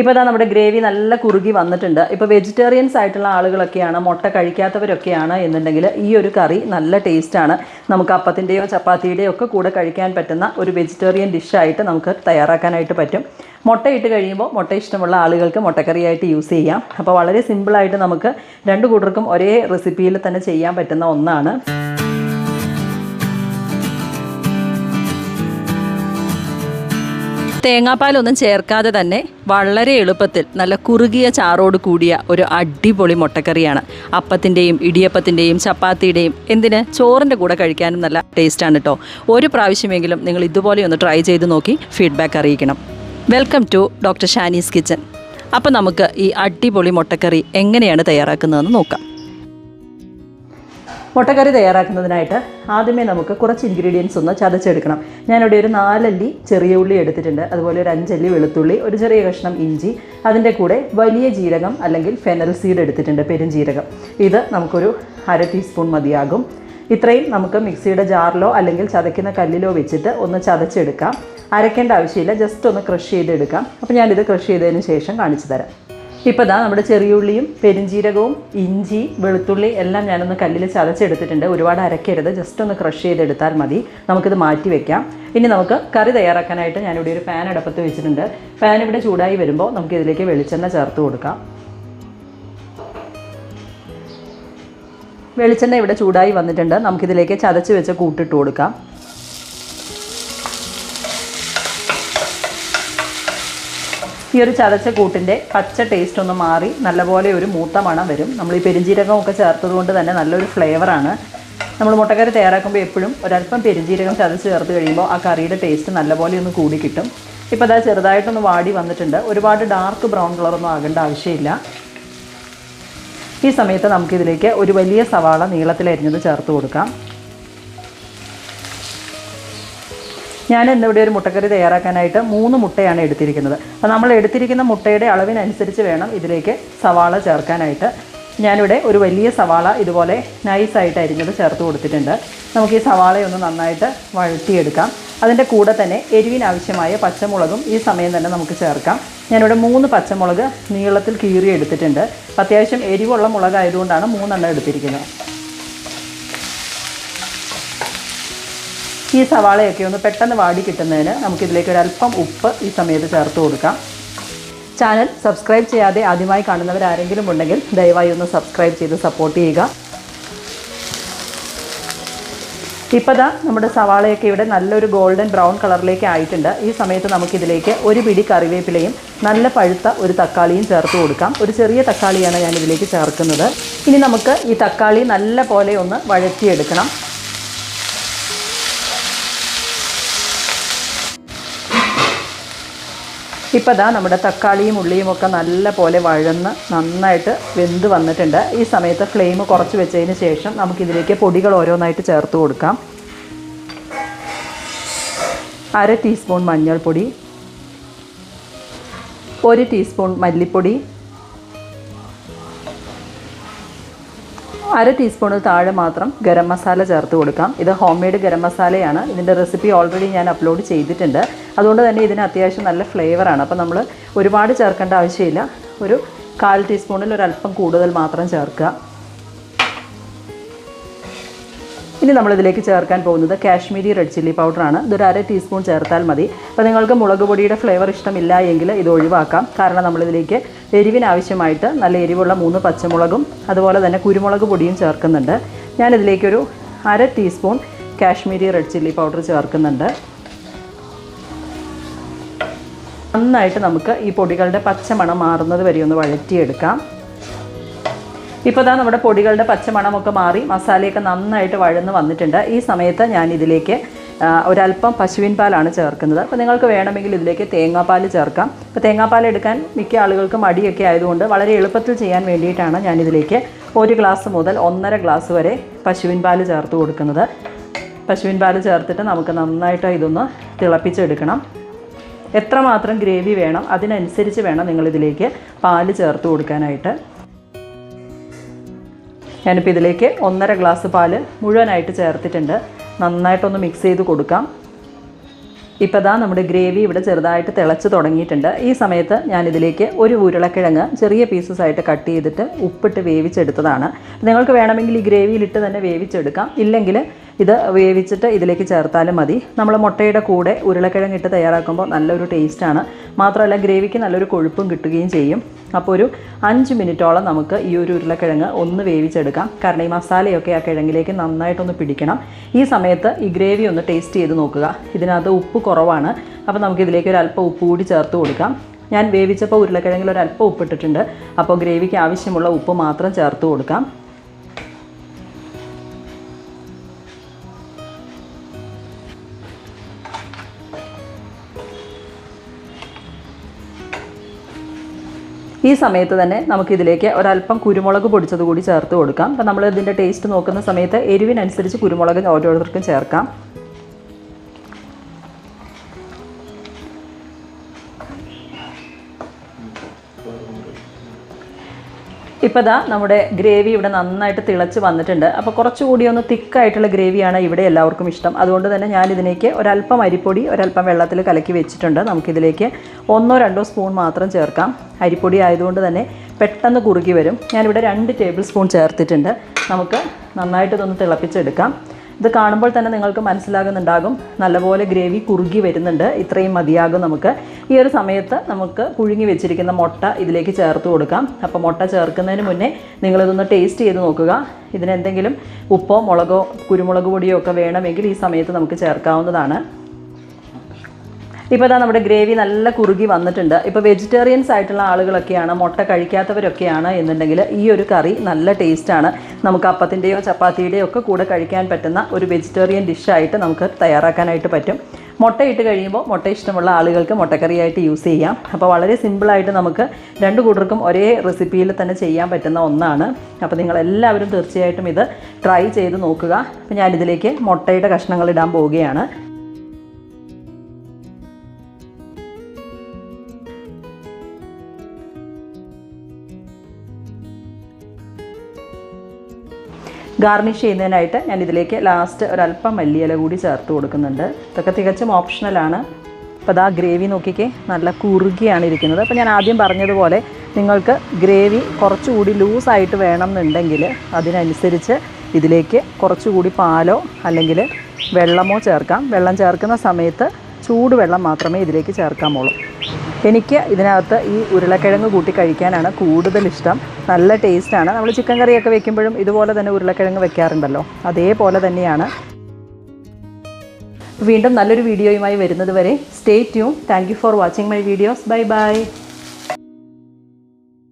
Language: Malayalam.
ഇപ്പോൾ ഇതാ നമ്മുടെ ഗ്രേവി നല്ല കുറുകി വന്നിട്ടുണ്ട്. ഇപ്പോൾ വെജിറ്റേറിയൻസ് ആയിട്ടുള്ള ആളുകളൊക്കെയാണ് മുട്ട കഴിക്കാത്തവരൊക്കെയാണ് എന്നുണ്ടെങ്കിൽ ഈ ഒരു കറി നല്ല ടേസ്റ്റാണ് നമുക്ക് അപ്പത്തിന്റെയോ ചപ്പാത്തിയുടെയോ ഒക്കെ കൂടെ കഴിക്കാൻ പറ്റുന്ന ഒരു വെജിറ്റേറിയൻ ഡിഷായിട്ട് നമുക്ക് തയ്യാറാക്കാനായിട്ട് പറ്റും. മുട്ടയിട്ട് കഴിയുമ്പോൾ മുട്ട ഇഷ്ടമുള്ള ആളുകൾക്ക് മുട്ടക്കറിയായിട്ട് യൂസ് ചെയ്യാം. അപ്പോൾ വളരെ സിമ്പിളായിട്ട് നമുക്ക് രണ്ട് കൂട്ടർക്കും ഒരേ റെസിപ്പിയിൽ തന്നെ ചെയ്യാൻ പറ്റുന്ന ഒന്നാണ്. തേങ്ങാപ്പാലൊന്നും ചേർക്കാതെ തന്നെ വളരെ എളുപ്പത്തിൽ നല്ല കുറുകിയ ചാറോട് കൂടിയ ഒരു അടിപൊളി മുട്ടക്കറിയാണ്. അപ്പത്തിന്റെയും ഇടിയപ്പത്തിന്റെയും ചപ്പാത്തിയുടെയും എന്തിന് ചോറിന്റെ കൂടെ കഴിക്കാനും നല്ല ടേസ്റ്റാണ് കേട്ടോ ഒരു പ്രാവശ്യമെങ്കിലും നിങ്ങൾ ഇതുപോലെ ഒന്ന് ട്രൈ ചെയ്ത് നോക്കി ഫീഡ്ബാക്ക് അറിയിക്കണം. Welcome to doctor Shanees kitchen. അപ്പോൾ നമുക്ക് ഈ അടിപൊളി മുട്ടക്കറി എങ്ങനെയാണ് തയ്യാറാക്കുന്നതെന്ന് നോക്കാം. മുട്ടക്കറി തയ്യാറാക്കുന്നതിനായിട്ട് ആദ്യമേ നമുക്ക് കുറച്ച് ഇൻഗ്രീഡിയൻസ് ഒന്ന് ചതച്ചെടുക്കണം. ഞാനിവിടെ ഒരു നാലല്ലി ചെറിയ ഉള്ളി എടുത്തിട്ടുണ്ട്. അതുപോലെ ഒരു അഞ്ചല്ലി വെളുത്തുള്ളി ഒരു ചെറിയ കഷ്ണം ഇഞ്ചി അതിന്റെ കൂടെ വലിയ ജീരകം അല്ലെങ്കിൽ ഫെനൽ സീഡ് എടുത്തിട്ടുണ്ട് പെരുംജീരകം. ഇത് നമുക്കൊരു അര ടീസ്പൂൺ മതിയാകും. ഇത്രയും നമുക്ക് മിക്സിയുടെ ജാറിലോ അല്ലെങ്കിൽ ചതയ്ക്കുന്ന കല്ലിലോ വെച്ചിട്ട് ഒന്ന് ചതച്ചെടുക്കാം. അരയ്ക്കേണ്ട ആവശ്യമില്ല ജസ്റ്റ് ഒന്ന് ക്രഷ് ചെയ്തെടുക്കാം. അപ്പോൾ ഞാനിത് ക്രഷ് ചെയ്തതിന് ശേഷം കാണിച്ചു തരാം. ഇപ്പോൾ ഇതാ നമ്മുടെ ചെറിയുള്ളിയും പെരിഞ്ജീരകവും ഇഞ്ചി വെളുത്തുള്ളി എല്ലാം ഞാനൊന്ന് കല്ലിൽ ചതച്ചെടുത്തിട്ടുണ്ട്. ഒരുപാട് അരക്കരുത്. ജസ്റ്റ് ഒന്ന് ക്രഷ് ചെയ്തെടുത്താൽ മതി. നമുക്കിത് മാറ്റി വെക്കാം. ഇനി നമുക്ക് കറി തയ്യാറാക്കാനായിട്ട് ഞാനിവിടെ ഒരു ഫാൻ അടപ്പത്ത് വെച്ചിട്ടുണ്ട്. ഫാൻ ഇവിടെ ചൂടായി വരുമ്പോൾ നമുക്ക് ഇതിലേക്ക് വെളിച്ചെണ്ണ ചേർത്ത് കൊടുക്കാം. വെളിച്ചെണ്ണ ഇവിടെ ചൂടായി വന്നിട്ടുണ്ട്. നമുക്കിതിലേക്ക് ചതച്ച് വെച്ച കൂട്ടിട്ട് കൊടുക്കാം. ഈ ഒരു ചതച്ച കൂട്ടിന്റെ പച്ച ടേസ്റ്റ് ഒന്ന് മാറി നല്ലപോലെ ഒരു മൂത്ത മണം വരും. നമ്മൾ ഈ പെരിഞ്ജീരകം ഒക്കെ ചേർത്തത് കൊണ്ട് തന്നെ നല്ലൊരു ഫ്ലേവറാണ് നമ്മൾ മുട്ടക്കറി തയ്യാറാക്കുമ്പോൾ എപ്പോഴും ഒരല്പം പെരിഞ്ജീരകം ചതച്ച് ചേർത്ത് കഴിയുമ്പോൾ ആ കറിയുടെ ടേസ്റ്റ് നല്ലപോലെ ഒന്ന് കൂടി കിട്ടും. ഇപ്പോൾ അതാ ചെറുതായിട്ടൊന്ന് വാടി വന്നിട്ടുണ്ട്. ഒരുപാട് ഡാർക്ക് ബ്രൗൺ കളറൊന്നും ആകേണ്ട ആവശ്യമില്ല. ഈ സമയത്ത് നമുക്കിതിലേക്ക് ഒരു വലിയ സവാള നീളത്തിലരിഞ്ഞത് ചേർത്ത് കൊടുക്കാം. ഞാൻ ഇന്നിവിടെ ഒരു മുട്ടക്കറി തയ്യാറാക്കാനായിട്ട് മൂന്ന് മുട്ടയാണ് എടുത്തിരിക്കുന്നത്. അപ്പോൾ നമ്മൾ എടുത്തിരിക്കുന്ന മുട്ടയുടെ അളവിനനുസരിച്ച് വേണം ഇതിലേക്ക് സവാള ചേർക്കാനായിട്ട്. ഞാനിവിടെ ഒരു വലിയ സവാള ഇതുപോലെ നൈസായിട്ട് അരിഞ്ഞത് ചേർത്ത് കൊടുത്തിട്ടുണ്ട്. നമുക്ക് ഈ സവാളയൊന്ന് നന്നായിട്ട് വഴറ്റിയെടുക്കാം. അതിന്റെ കൂടെ തന്നെ എരിവിനാവശ്യമായ പച്ചമുളകും ഈ സമയം തന്നെ നമുക്ക് ചേർക്കാം. ഞാനിവിടെ മൂന്ന് പച്ചമുളക് നീളത്തിൽ കീറി എടുത്തിട്ടുണ്ട് അത്യാവശ്യം എരിവുള്ള മുളകായതുകൊണ്ടാണ് മൂന്നെണ്ണം എടുത്തിരിക്കുന്നത്. ഈ സവാളയൊക്കെ ഒന്ന് പെട്ടെന്ന് വാടി കിട്ടുന്നതിന് നമുക്കിതിലേക്ക് അല്പം ഉപ്പ് ഈ സമയത്ത് ചേർത്ത് കൊടുക്കാം. ചാനൽ സബ്സ്ക്രൈബ് ചെയ്യാതെ ആദ്യമായി കാണുന്നവർ ആരെങ്കിലും ഉണ്ടെങ്കിൽ ദയവായി ഒന്ന് സബ്സ്ക്രൈബ് ചെയ്ത് സപ്പോർട്ട് ചെയ്യുക. ഇപ്പോൾ ദാ നമ്മുടെ സവാളയൊക്കെ ഇവിടെ നല്ലൊരു ഗോൾഡൻ ബ്രൗൺ കളറിലേക്ക് ആയിട്ടുണ്ട്. ഈ സമയത്ത് നമുക്കിതിലേക്ക് ഒരു പിടി കറിവേപ്പിലയും നല്ല പഴുത്ത ഒരു തക്കാളിയും ചേർത്ത് കൊടുക്കാം. ഒരു ചെറിയ തക്കാളിയാണ് ഞാൻ ഇതിലേക്ക് ചേർക്കുന്നത്. ഇനി നമുക്ക് ഈ തക്കാളി നല്ല പോലെ ഒന്ന് വഴറ്റിയെടുക്കണം. ഇപ്പോൾ ദാ നമ്മുടെ തക്കാളിയും ഉള്ളിയും ഒക്കെ നല്ല പോലെ വഴന്ന് നന്നായിട്ട് വെന്ത് വന്നിട്ടുണ്ട്. ഈ സമയത്ത് ഫ്ലെയിം കുറച്ച് വെച്ചതിന് ശേഷം നമുക്കിതിലേക്ക് പൊടികൾ ഓരോന്നായിട്ട് ചേർത്ത് കൊടുക്കാം. അര ടീസ്പൂൺ മഞ്ഞൾപ്പൊടി ഒരു ടീസ്പൂൺ മല്ലിപ്പൊടി അര ടീസ്പൂണിൽ താഴെ മാത്രം ഗരം മസാല ചേർത്ത് കൊടുക്കാം. ഇത് ഹോം മെയ്ഡ് ഗരം മസാലയാണ്. ഇതിന്റെ റെസിപ്പി ഓൾറെഡി ഞാൻ അപ്ലോഡ് ചെയ്തിട്ടുണ്ട്. അതുകൊണ്ട് തന്നെ ഇതിന് അത്യാവശ്യം നല്ല ഫ്ലേവറാണ് അപ്പോൾ നമ്മൾ ഒരുപാട് ചേർക്കേണ്ട ആവശ്യമില്ല. ഒരു കാൽ ടീസ്പൂണിൽ ഒരല്പം കൂടുതൽ മാത്രം ചേർക്കുക. ഇനി നമ്മളിതിലേക്ക് ചേർക്കാൻ പോകുന്നത് കാശ്മീരി റെഡ് ചില്ലി പൗഡറാണ്. ഇതൊരു അര ടീസ്പൂൺ ചേർത്താൽ മതി. അപ്പോൾ നിങ്ങൾക്ക് മുളക് പൊടിയുടെ ഫ്ലേവർ ഇഷ്ടമില്ല എങ്കിൽ ഇത് ഒഴിവാക്കാം. കാരണം നമ്മളിതിലേക്ക് എരിവിനാവശ്യമായിട്ട് നല്ല എരിവുള്ള മൂന്ന് പച്ചമുളകും അതുപോലെ തന്നെ കുരുമുളക് പൊടിയും ചേർക്കുന്നുണ്ട്. ഞാനിതിലേക്കൊരു അര teaspoon Kashmiri red chilli powder ചേർക്കുന്നുണ്ട്. നന്നായിട്ട് നമുക്ക് ഈ പൊടികളുടെ പച്ചമണം മാറുന്നത് വരെ ഒന്ന് വഴറ്റിയെടുക്കാം. ഇപ്പോൾ ഇതാ നമ്മുടെ പൊടികളുടെ പച്ചമണമൊക്കെ മാറി മസാലയൊക്കെ നന്നായിട്ട് വഴന്ന് വന്നിട്ടുണ്ട്. ഈ സമയത്ത് ഞാൻ ഇതിലേക്ക് ഒരല്പം പശുവിൻ പാലാണ് ചേർക്കുന്നത്. അപ്പോൾ നിങ്ങൾക്ക് വേണമെങ്കിൽ ഇതിലേക്ക് തേങ്ങാപ്പാൽ ചേർക്കാം. അപ്പോൾ തേങ്ങാപ്പാൽ എടുക്കാൻ മിക്ക ആളുകൾക്കും മടിയൊക്കെ ആയതുകൊണ്ട് വളരെ എളുപ്പത്തിൽ ചെയ്യാൻ വേണ്ടിയിട്ടാണ് ഞാനിതിലേക്ക് ഒരു ഗ്ലാസ് മുതൽ ഒന്നര ഗ്ലാസ് വരെ പശുവിൻ പാൽ ചേർത്ത് കൊടുക്കുന്നത്. പശുവിൻ പാൽ ചേർത്തിട്ട് നമുക്ക് നന്നായിട്ട് ഇതൊന്ന് തിളപ്പിച്ചെടുക്കണം. എത്രമാത്രം ഗ്രേവി വേണം അതിനനുസരിച്ച് വേണം നിങ്ങളിതിലേക്ക് പാൽ ചേർത്ത് കൊടുക്കാനായിട്ട്. ഞാനിപ്പോൾ ഇതിലേക്ക് ഒന്നര ഗ്ലാസ് പാൽ മുഴുവനായിട്ട് ചേർത്തിട്ടുണ്ട്. നന്നായിട്ടൊന്ന് മിക്സ് ചെയ്ത് കൊടുക്കാം. ഇപ്പോൾ ദാ നമ്മുടെ ഗ്രേവി ഇവിടെ ചെറുതായിട്ട് തിളച്ച് തുടങ്ങിയിട്ടുണ്ട്. ഈ സമയത്ത് ഞാനിതിലേക്ക് ഒരു ഉരുളക്കിഴങ്ങ് ചെറിയ പീസസ് ആയിട്ട് കട്ട് ചെയ്തിട്ട് ഉപ്പിട്ട് വേവിച്ചെടുത്തതാണ്. നിങ്ങൾക്ക് വേണമെങ്കിൽ ഈ ഗ്രേവിയിലിട്ട് തന്നെ വേവിച്ചെടുക്കാം. ഇല്ലെങ്കിൽ ഇത് വേവിച്ചിട്ട് ഇതിലേക്ക് ചേർത്താലും മതി. നമ്മൾ മുട്ടയുടെ കൂടെ ഉരുളക്കിഴങ്ങ് ഇട്ട് തയ്യാറാക്കുമ്പോൾ നല്ലൊരു ടേസ്റ്റാണ് മാത്രമല്ല ഗ്രേവിക്ക് നല്ലൊരു കൊഴുപ്പും കിട്ടുകയും ചെയ്യും. അപ്പോൾ ഒരു അഞ്ച് മിനിറ്റോളം നമുക്ക് ഈ ഒരു ഉരുളക്കിഴങ്ങ് ഒന്ന് വേവിച്ചെടുക്കാം. കാരണം ഈ മസാലയൊക്കെ ആ കിഴങ്ങിലേക്ക് നന്നായിട്ടൊന്ന് പിടിക്കണം. ഈ സമയത്ത് ഈ ഗ്രേവി ഒന്ന് ടേസ്റ്റ് ചെയ്ത് നോക്കുക. ഇതിനകത്ത് ഉപ്പ് കുറവാണ്. അപ്പോൾ നമുക്ക് ഇതിലേക്ക് ഒരു അല്പം ഉപ്പ് കൂടി ചേർത്ത് കൊടുക്കാം. ഞാൻ വേവിച്ചപ്പോൾ ഉരുളക്കിഴങ്ങിൽ ഒരു അല്പം ഉപ്പിട്ടിട്ടുണ്ട്. അപ്പോൾ ഗ്രേവിക്ക് ആവശ്യമുള്ള ഉപ്പ് മാത്രം ചേർത്ത് കൊടുക്കാം. ഈ സമയത്ത് തന്നെ നമുക്കിതിലേക്ക് ഒരല്പം കുരുമുളക് പൊടിച്ചത് കൂടി ചേർത്ത് കൊടുക്കാം. അപ്പം നമ്മൾ ഇതിന്റെ ടേസ്റ്റ് നോക്കുന്ന സമയത്ത് എരിവിനനുസരിച്ച് കുരുമുളക് ഓരോരുത്തർക്കും ചേർക്കാം. ഇപ്പോൾ ദാ നമ്മുടെ ഗ്രേവി ഇവിടെ നന്നായിട്ട് തിളച്ച് വന്നിട്ടുണ്ട്. അപ്പോൾ കുറച്ചുകൂടി ഒന്ന് തിക്കായിട്ടുള്ള ഗ്രേവിയാണ് ഇവിടെ എല്ലാവർക്കും ഇഷ്ടം. അതുകൊണ്ട് തന്നെ ഞാൻ ഇതിലേക്ക് ഒരല്പം അരിപ്പൊടി ഒരല്പം വെള്ളത്തിൽ കലക്കി വെച്ചിട്ടുണ്ട്. നമുക്കിതിലേക്ക് ഒന്നോ രണ്ടോ സ്പൂൺ മാത്രം ചേർക്കാം. അരിപ്പൊടി ആയതുകൊണ്ട് തന്നെ പെട്ടെന്ന് കുറുകി വരും. ഞാനിവിടെ രണ്ട് ടേബിൾ സ്പൂൺ ചേർത്തിട്ടുണ്ട്. നമുക്ക് നന്നായിട്ട് ഇതൊന്ന് തിളപ്പിച്ചെടുക്കാം. ഇത് കാണുമ്പോൾ തന്നെ നിങ്ങൾക്ക് മനസ്സിലാകുന്നുണ്ടാകും. നല്ലപോലെ ഗ്രേവി കുറുകി വരുന്നുണ്ട്. ഇത്രയും മതിയാകും നമുക്ക്. ഈ ഒരു സമയത്ത് നമുക്ക് പുഴുങ്ങി വെച്ചിരിക്കുന്ന മുട്ട ഇതിലേക്ക് ചേർത്ത് കൊടുക്കാം. അപ്പോൾ മുട്ട ചേർക്കുന്നതിന് മുന്നേ നിങ്ങളിതൊന്ന് ടേസ്റ്റ് ചെയ്ത് നോക്കുക. ഇതിനെന്തെങ്കിലും ഉപ്പോ മുളകോ കുരുമുളക് പൊടിയോ ഒക്കെ വേണമെങ്കിൽ ഈ സമയത്ത് നമുക്ക് ചേർക്കാവുന്നതാണ്. ഇപ്പോൾ ഇതാ നമ്മുടെ ഗ്രേവി നല്ല കുറുകി വന്നിട്ടുണ്ട്. ഇപ്പോൾ വെജിറ്റേറിയൻസ് ആയിട്ടുള്ള ആളുകളൊക്കെയാണ് മുട്ട കഴിക്കാത്തവരൊക്കെയാണ് എന്നുണ്ടെങ്കിൽ ഈ ഒരു കറി നല്ല ടേസ്റ്റാണ് നമുക്ക് അപ്പത്തിന്റെയോ ചപ്പാത്തിയുടെയോ ഒക്കെ കൂടെ കഴിക്കാൻ പറ്റുന്ന ഒരു വെജിറ്റേറിയൻ ഡിഷായിട്ട് നമുക്ക് തയ്യാറാക്കാനായിട്ട് പറ്റും. മുട്ടയിട്ട് കഴിയുമ്പോൾ മുട്ട ഇഷ്ടമുള്ള ആളുകൾക്ക് മുട്ടക്കറിയായിട്ട് യൂസ് ചെയ്യാം. അപ്പോൾ വളരെ സിമ്പിളായിട്ട് നമുക്ക് രണ്ട് കൂട്ടർക്കും ഒരേ റെസിപ്പിയിൽ തന്നെ ചെയ്യാൻ പറ്റുന്ന ഒന്നാണ്. അപ്പോൾ നിങ്ങൾ എല്ലാവരും തീർച്ചയായിട്ടും ഇത് ട്രൈ ചെയ്ത് നോക്കുക. അപ്പോൾ ഞാനിതിലേക്ക് മുട്ടയുടെ കഷ്ണങ്ങൾ ഇടാൻ പോവുകയാണ്. ഗാർണിഷ് ചെയ്യുന്നതിനായിട്ട് ഞാൻ ഇതിലേക്ക് ലാസ്റ്റ് ഒരല്പം മല്ലിയില കൂടി ചേർത്ത് കൊടുക്കുന്നുണ്ട്. ഇതൊക്കെ തികച്ചും ഓപ്ഷണലാണ് അപ്പോൾ അതാ ഗ്രേവി നോക്കിക്കേ നല്ല കുറുകിയാണ് ഇരിക്കുന്നത്. അപ്പോൾ ഞാൻ ആദ്യം പറഞ്ഞതുപോലെ നിങ്ങൾക്ക് ഗ്രേവി കുറച്ചുകൂടി ലൂസായിട്ട് വേണം എന്നുണ്ടെങ്കിൽ അതിനനുസരിച്ച് ഇതിലേക്ക് കുറച്ചുകൂടി പാലോ അല്ലെങ്കിൽ വെള്ളമോ ചേർക്കാം. വെള്ളം ചേർക്കുന്ന സമയത്ത് ചൂടുവെള്ളം മാത്രമേ ഇതിലേക്ക് ചേർക്കാമുള്ളൂ എനിക്ക് ഇതിനകത്ത് ഈ ഉരുളക്കിഴങ്ങ് കൂട്ടി കഴിക്കാനാണ് കൂടുതൽ ഇഷ്ടം. നല്ല ടേസ്റ്റാണ് നമ്മൾ ചിക്കൻ കറിയൊക്കെ വെക്കുമ്പോഴും ഇതുപോലെ തന്നെ ഉരുളക്കിഴങ്ങ് വെക്കാറുണ്ടല്ലോ. അതേപോലെ തന്നെയാണ്. വീണ്ടും നല്ലൊരു വീഡിയോയുമായി വരുന്നത് വരെ stay tune thank for watching my videos bye bye